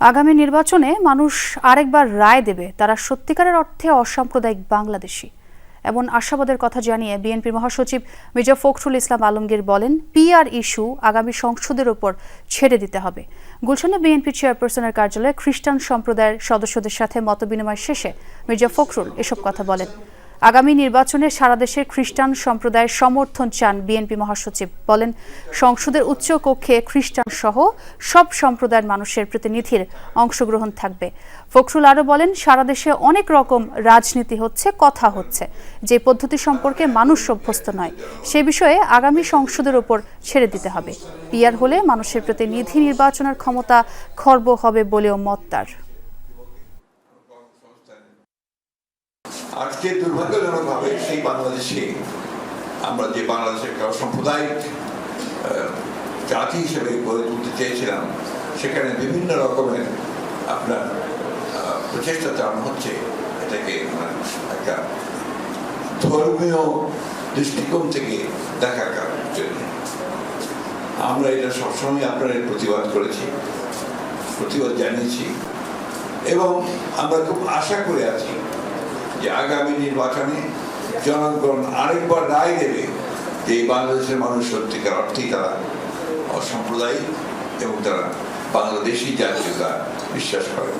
আগামী নির্বাচনে মানুষ আরেকবার রায় দেবে, তারা সত্যিকারের অর্থে অসাম্প্রদায়িক বাংলাদেশী। এমন আশাবাদের কথা জানিয়ে বিএনপির মহাসচিব মির্জা ফখরুল ইসলাম আলমগীর বলেন, পিআর ইস্যু আগামী সংসদের ওপর ছেড়ে দিতে হবে। গুলশানে বিএনপি চেয়ারপারসনের কার্যালয়ে খ্রিস্টান সম্প্রদায়ের সদস্যদের সাথে মতবিনিময় শেষে মির্জা ফখরুল এসব কথা বলেন। আগামী নির্বাচনে সারা দেশের খ্রিস্টান সম্প্রদায়ের সমর্থন চান বিএনপি মহাসচিব। বলেন, সংসদের উচ্চ কক্ষে খ্রিস্টান সহ সব সম্প্রদায়ের মানুষের প্রতিনিধির অংশগ্রহণ থাকবে। ফখরুল আরও বলেন, সারা দেশে অনেক রকম রাজনীতি হচ্ছে, কথা হচ্ছে। যে পদ্ধতি সম্পর্কে মানুষ অভ্যস্ত নয়, সে বিষয়ে আগামী সংসদের ওপর ছেড়ে দিতে হবে। পিয়ার হলে মানুষের প্রতিনিধি নির্বাচনের ক্ষমতা খর্ব হবে বলেও মত তার। আজকে দুর্ভাগ্যজনকভাবে সেই বাংলাদেশে আমরা যে বাংলাদেশের একটা সাম্প্রদায়িক জাতি হিসেবে গড়ে তুলতে চেয়েছিলাম, সেখানে বিভিন্ন রকমের আপনার প্রচেষ্টা চালানো হচ্ছে, এটাকে মানে একটা ধর্মীয় দৃষ্টিকোণ থেকে কারণ জন্য আমরা এটা সবসময় আপনাদের প্রতিবাদ করেছি, প্রতিবাদ জানিয়েছি, এবং আমরা খুব আশা করে আছি যে আগামী নির্বাচনে জনগণ আরেকবার রায় দেবে যে এই বাংলাদেশের মানুষ সত্যিকার অর্থেই তারা অসাম্প্রদায়িক এবং তারা বাংলাদেশি জাতীয়তা, বিশ্বাস করে।